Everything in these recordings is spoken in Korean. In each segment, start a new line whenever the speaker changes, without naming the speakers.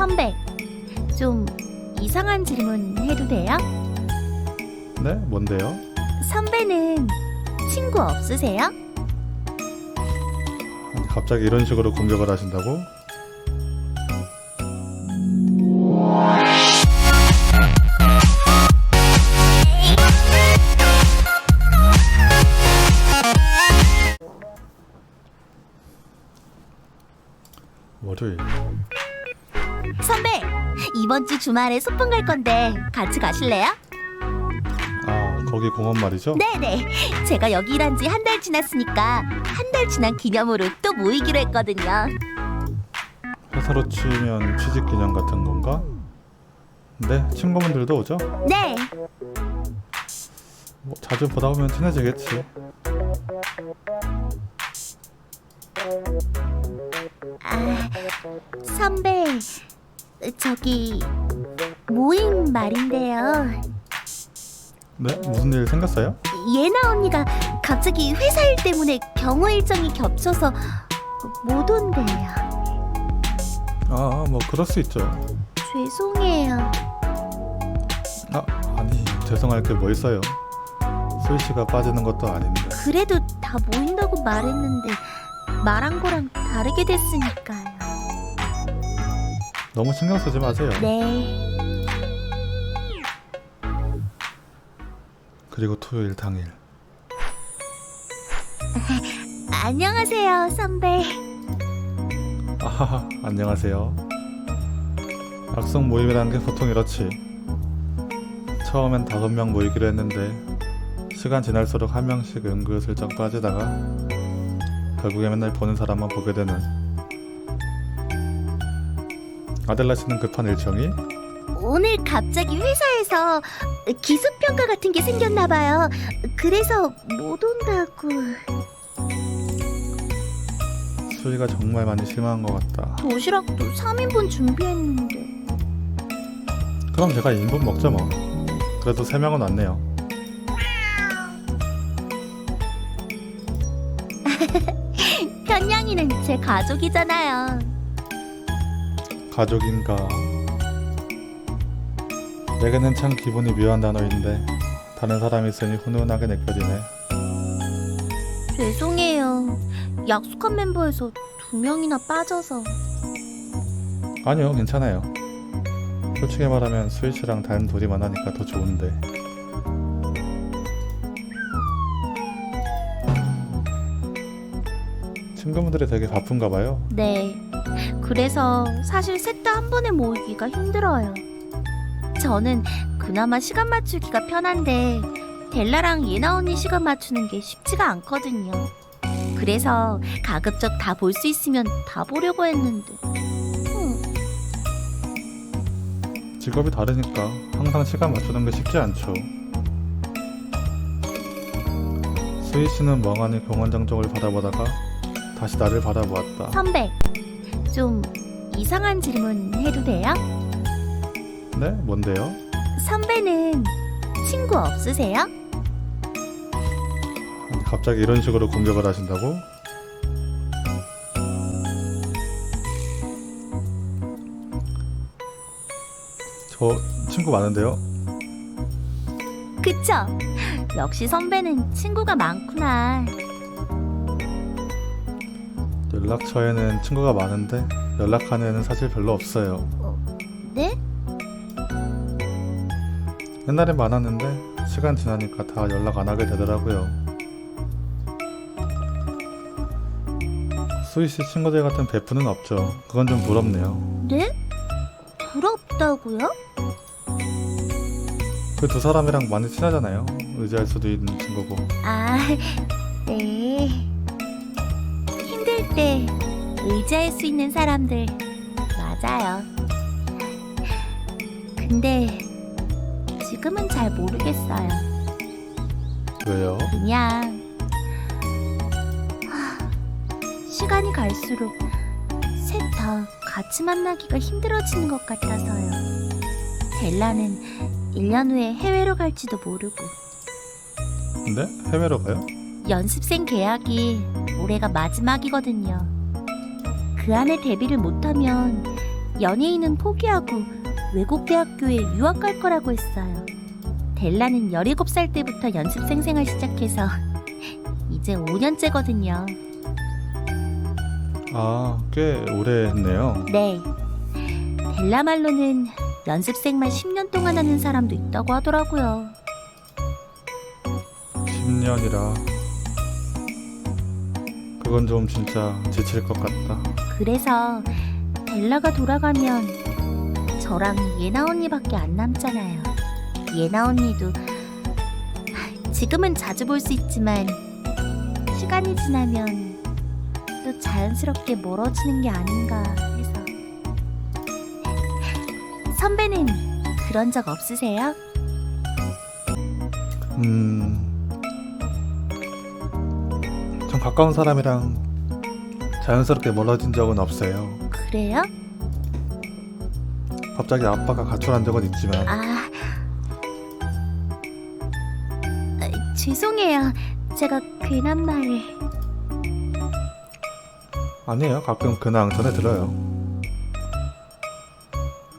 선배, 좀 이상한 질문 해도 돼요?
네? 뭔데요?
선배는 친구 없으세요?
갑자기 이런 식으로 공격을 하신다고? 월요일
선배, 이번 주 주말에 소풍 갈 건데 같이 가실래요?
아 거기 공원 말이죠?
네네. 제가 여기 일한 지 한 달 지났으니까 한 달 지난 기념으로 또 모이기로 했거든요.
회사로 치면 취직 기념 같은 건가? 네 친구분들도 오죠?
네.
뭐 자주 보다 보면 친해지겠지
아, 선배, 저기 모임 말인데요.
네? 무슨 일 생겼어요?
예나 언니가 갑자기 회사 일 때문에 경호 일정이 겹쳐서 못 온대요.
아 뭐 그럴 수 있죠
죄송해요.
아 아니 죄송할 게 뭐 있어요 수희씨가 빠지는 것도 아닌데
그래도 다 모인다고 말했는데 말한 거랑 다르게 됐으니까요.
너무 신경 쓰지 마세요
네.
그리고 토요일 당일
안녕하세요, 선배.
아하하 안녕하세요 악성 모임이라는 게 보통 이렇지 처음엔 다섯 명 모이기로 했는데 시간 지날수록 한 명씩 은근슬쩍 빠지다가 결국에 맨날 보는 사람만 보게 되는 아델라 씨는 급한 일정이
오늘 갑자기 회사에서 기수평가 같은 게 생겼나 봐요. 그래서 못 온다고.
수희가 정말 많이 실망한 것 같다
도시락도 3인분 준비했는데.
그럼 제가 인분 먹죠 뭐 그래도 세 명은 왔네요
편냥이는 제 가족이잖아요.
가족인가 내게는 참 기분이 묘한 단어인데 다른 사람이 있으니 훈훈하게 느껴지네
죄송해요. 약속한 멤버에서 두 명이나 빠져서.
아니요 괜찮아요 솔직히 말하면 씨랑 다른 둘이 만나니까 더 좋은데 친구분들이 되게 바쁜가 봐요
네. 그래서 사실 셋 다 한 번에 모이기가 힘들어요. 저는 그나마 시간 맞추기가 편한데 델라랑 예나 언니 시간 맞추는 게 쉽지가 않거든요. 그래서 가급적 다 볼 수 있으면 다 보려고 했는데. 음,
직업이 다르니까 항상 시간 맞추는 게 쉽지 않죠 수희 씨는 멍하니 공원장 쪽을 바라보다가 다시 나를 바라보았다
선배, 좀 이상한 질문 해도 돼요?
네? 뭔데요?
선배는 친구 없으세요?
갑자기 이런 식으로 공격을 하신다고? 저 친구 많은데요?
그쵸? 역시 선배는 친구가 많구나.
연락처에는 친구가 많은데 연락하는 애는 사실 별로 없어요.
네?
옛날엔 많았는데 시간 지나니까 다 연락 안 하게 되더라고요. 수희 씨 친구들 같은 베프는 없죠. 그건 좀 부럽네요.
네? 부럽다고요?
그 두 사람이랑 많이 친하잖아요. 의지할 수도 있는 친구고.
아, 네. 때 의지할 수 있는 사람들 맞아요. 근데 지금은 잘 모르겠어요.
왜요?
그냥 하, 시간이 갈수록 셋 다 같이 만나기가 힘들어지는 것 같아서요. 델라는 1년 후에 해외로 갈지도 모르고
근데 해외로 가요?
연습생 계약이 올해가 마지막이거든요. 그 안에 데뷔를 못하면 연예인은 포기하고 외국 대학교에 유학 갈 거라고 했어요. 델라는 17살 때부터 연습생 생활 시작해서 이제 5년째거든요.
아, 꽤 오래 했네요.
네. 델라 말로는 연습생만 10년 동안 하는 사람도 있다고 하더라고요.
10년이라. 그건 좀 진짜 지칠 것 같다.
그래서 델라가 돌아가면 저랑 예나 언니밖에 안 남잖아요. 예나 언니도 지금은 자주 볼 수 있지만 시간이 지나면 또 자연스럽게 멀어지는 게 아닌가 해서 선배는 그런 적 없으세요?
음. 전 가까운 사람이랑 자연스럽게 멀어진 적은 없어요.
그래요?
갑자기 아빠가 가출한 적은 있지만
아, 아, 죄송해요. 제가 괜한 말을.
아니에요. 가끔 근황 전해 들어요.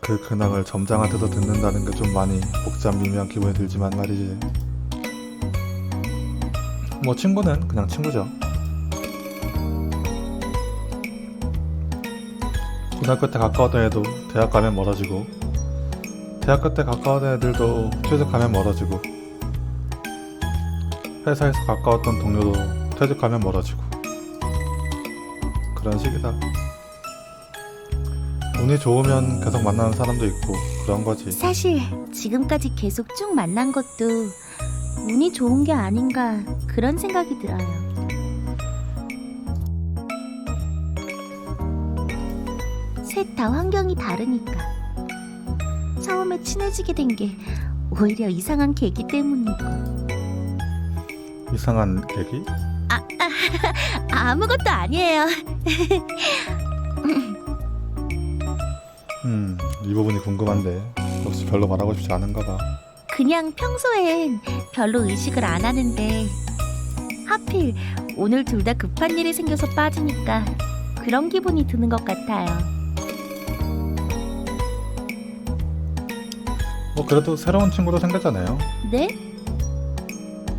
그 근황을 점장한테도 듣는다는 게 좀 많이 복잡 미묘한 기분이 들지만 말이지. 뭐 친구는 그냥 친구죠. 고등학교 때 가까웠던 애도 대학 가면 멀어지고 대학교 때 가까웠던 애들도 퇴직하면 멀어지고 회사에서 가까웠던 동료도 퇴직하면 멀어지고 그런 식이다. 운이 좋으면 계속 만나는 사람도 있고 그런 거지.
사실 지금까지 계속 쭉 만난 것도 운이 좋은 게 아닌가 그런 생각이 들어요. 셋 다 환경이 다르니까. 처음에 친해지게 된 게 오히려 이상한 계기 때문이고.
이상한 계기?
아무것도 아니에요.
음, 이 부분이 궁금한데 역시 별로 말하고 싶지 않은가 봐.
그냥 평소엔 별로 의식을 안 하는데 하필 오늘 둘 다 급한 일이 생겨서 빠지니까 그런 기분이 드는 것 같아요.
뭐 그래도 새로운 친구도 생겼잖아요.
네?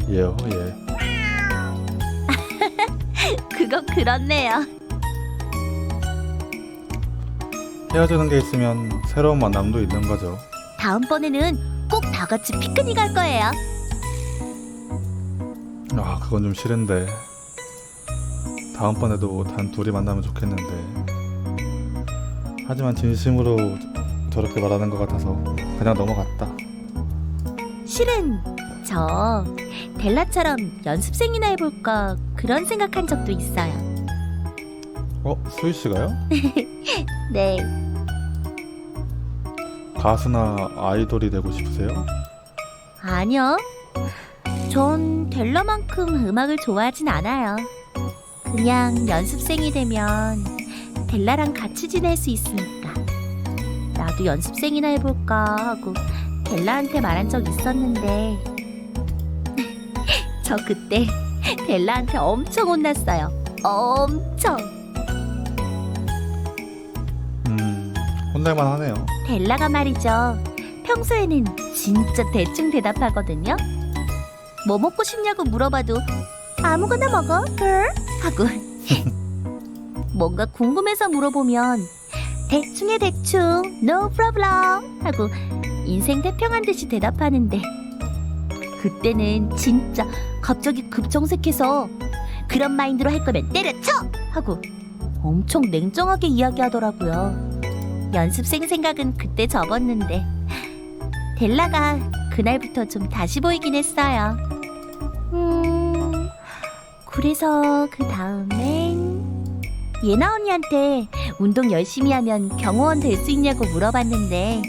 예요, 예.
그건 그렇네요.
헤어지는 게 있으면 새로운 만남도 있는 거죠.
다음번에는 꼭 다 같이 피크닉 할 거예요.
아, 그건 좀 싫은데. 다음번에도 단 둘이 만나면 좋겠는데. 하지만 진심으로 저렇게 말하는 것 같아서 그냥 넘어갔다.
실은 저 델라처럼 연습생이나 해볼까 그런 생각한 적도 있어요.
어, 씨가요?
네,
가수나 아이돌이 되고 싶으세요?
아니요. 전 델라만큼 음악을 좋아하진 않아요. 그냥 연습생이 되면 델라랑 같이 지낼 수 있으니까. 나도 연습생이나 해볼까 하고 델라한테 말한 적 있었는데 저 그때 델라한테 엄청 혼났어요. 엄청.
음, 혼날만 하네요.
델라가 말이죠. 평소에는 진짜 대충 대답하거든요. 뭐 먹고 싶냐고 물어봐도 아무거나 먹어, girl. 하고 뭔가 궁금해서 물어보면 대충에 대충, no problem. 하고 인생 태평한 듯이 대답하는데 그때는 진짜 갑자기 급정색해서 그런 마인드로 할 거면 때려쳐! 하고 엄청 냉정하게 이야기하더라고요. 연습생 생각은 그때 접었는데 델라가 그날부터 좀 다시 보이긴 했어요. 음, 그래서 그 다음엔 예나 언니한테 운동 열심히 하면 경호원 될 수 있냐고 물어봤는데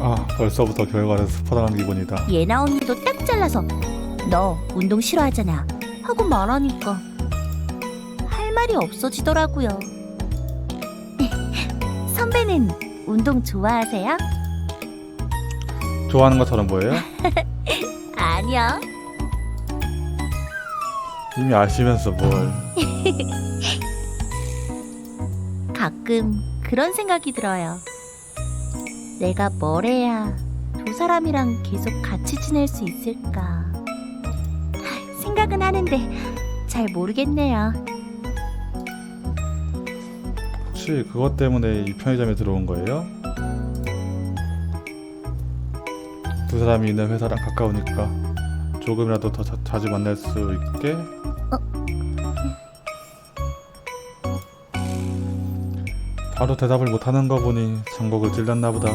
아, 벌써부터 결과를 스포당한 기분이다.
예나 언니도 딱 잘라서 너 운동 싫어하잖아 하고 말하니까 할 말이 없어지더라고요. 선배는 운동 좋아하세요?
좋아하는 것처럼 보여요?
아니요.
이미 아시면서 뭘.
가끔 그런 생각이 들어요. 내가 뭘 해야 두 사람이랑 계속 같이 지낼 수 있을까? 생각은 하는데 잘 모르겠네요.
혹시 그것 때문에 이 편의점에 들어온 거예요? 두 사람이 있는 회사랑 가까우니까 조금이라도 더 자, 자주 만날 수 있게 바로 대답을 못하는 거 보니 전곡을 찔렸나 보다.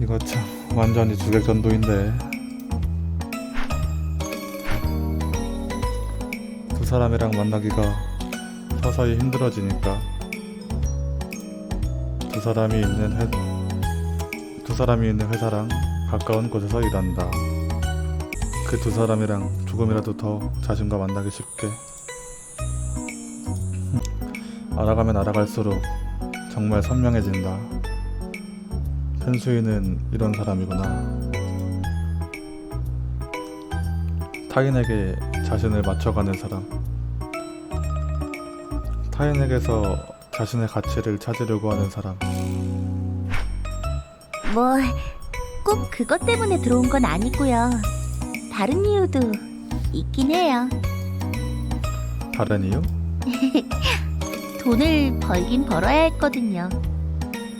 이거 참 완전히 주객전도인데. 두 사람이랑 만나기가 서서히 힘들어지니까. 두 사람이 있는 회, 두 사람이 있는 회사랑 가까운 곳에서 일한다. 그 두 사람이랑 조금이라도 더 자신과 만나기 쉽게 알아가면 알아갈수록 정말 선명해진다. 현수이는 이런 사람이구나. 타인에게 자신을 맞춰가는 사람. 타인에게서 자신의 가치를 찾으려고 하는 사람.
뭐, 꼭 그것 때문에 들어온 건 아니고요. 다른 이유도 있긴 해요.
다른 이유?
돈을 벌긴 벌어야 했거든요.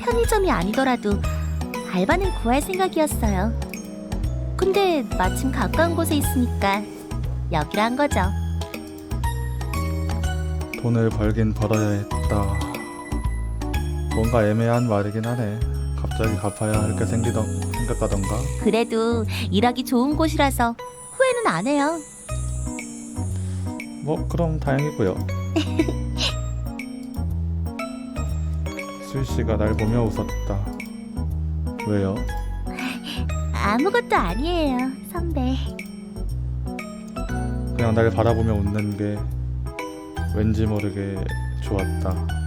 편의점이 아니더라도 알바는 구할 생각이었어요. 근데 마침 가까운 곳에 있으니까 여기로 한 거죠.
돈을 벌긴 벌어야 했다. 뭔가 애매한 말이긴 하네. 갑자기 갚아야 할 게 생기던 생겼다던가.
그래도 일하기 좋은 곳이라서 후회는 안 해요.
뭐 그럼 다행이고요. 씨가 날 보며 웃었다. 왜요?
아무것도 아니에요, 선배.
그냥 날 바라보며 웃는 게 왠지 모르게 좋았다.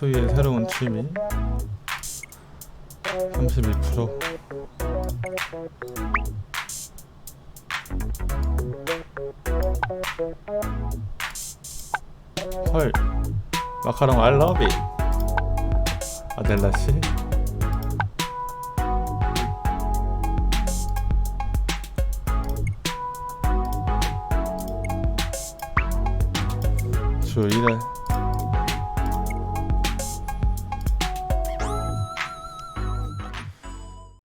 수희의 새로운 취미? 32%헐 마카롱 I love it. 아델라 씨? 주 1회